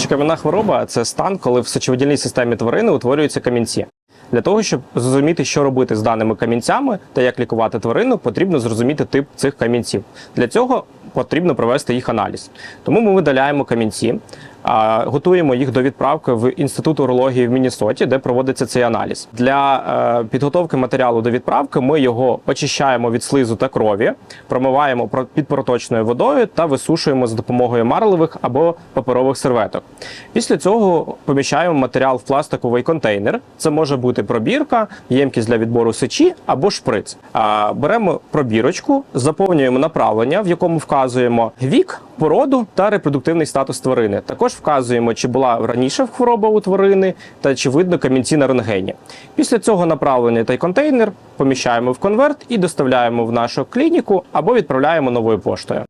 Сечокам'яна хвороба це стан, коли в сечовидільній системі тварини утворюються камінці. Для того, щоб зрозуміти, що робити з даними камінцями та як лікувати тварину, потрібно зрозуміти тип цих камінців. Для цього потрібно провести їх аналіз. Тому ми видаляємо камінці, готуємо їх до відправки в інститут урології в Міннесоті, де проводиться цей аналіз. Для е, підготовки матеріалу до відправки ми його очищаємо від слизу та крові, промиваємо про- під проточною водою та висушуємо за допомогою марлевих або паперових серветок. Після цього поміщаємо матеріал в пластиковий контейнер. Це може бути пробірка, ємкість для відбору сечі або шприц. Беремо пробірочку, заповнюємо направлення, в якому вказуємо вік, породу та репродуктивний статус тварини. Також вказуємо, чи була раніше хвороба у тварини та чи видно камінці на рентгені. Після цього направлений та контейнер поміщаємо в конверт і доставляємо в нашу клініку або відправляємо новою поштою.